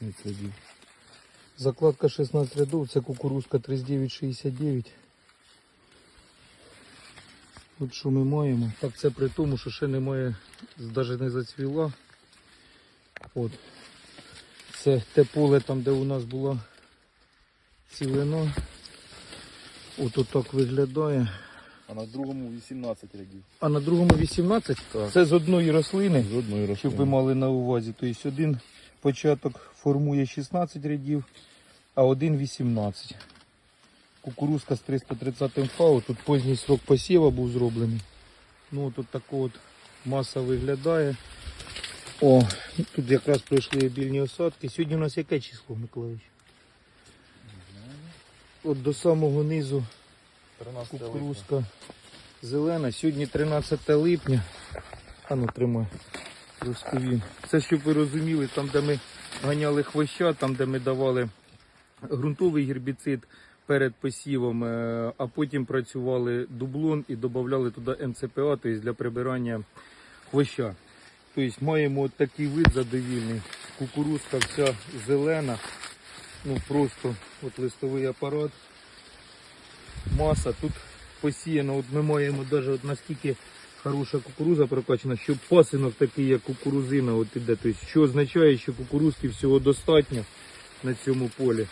16 рядів. Закладка 16 рядов, це кукурузка 3969. От що ми маємо. Так це при тому, що ще немає, навіть не зацвіла. От. Це те поле там, де у нас була цілина. От отак виглядає. А на другому 18 рядів. А на другому 18? Так. Це з одної рослини. З одної Щоб рослини. ви мали на увазі. Тобто один початок формує 16 рядів, а один 18. Кукурузка з 330 фау. Тут поздній срок посіва був зроблений. Ну от така от маса виглядає. О, тут якраз пройшли обільні осадки. Сьогодні у нас яке число, Миколаївич? От до самого низу 13 липня. Кукурузка зелена. Сьогодні 13 липня. А ну тримай. Розповім. Це щоб ви розуміли, там де ми ганяли хвоща, там де ми давали ґрунтовий гербіцид перед посівом, е, а потім працювали дублон і додавали туди МЦПА, тобто для прибирання хвоща. Тобто маємо такий вид задовільний. Кукурузка вся зелена. Ну просто от листовий апарат маса. Тут посіяно, от ми маємо навіть от наскільки хороша кукуруза прокачана, що пасинок такий, як кукурузина, от іде. Тобто, що означає, що кукурузки всього достатньо на цьому полі.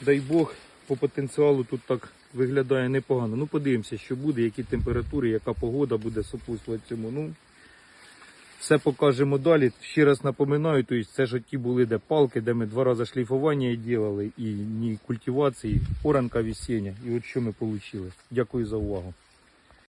Дай Бог, по потенціалу тут так виглядає непогано. Ну, подивимося, що буде, які температури, яка погода буде супутствувати цьому. Ну, все покажемо далі. Ще раз напоминаю, тобто це ж ті були де палки, де ми два рази шліфування робили і ні культивації, оранка весіння. І от що ми отримали. Дякую за увагу.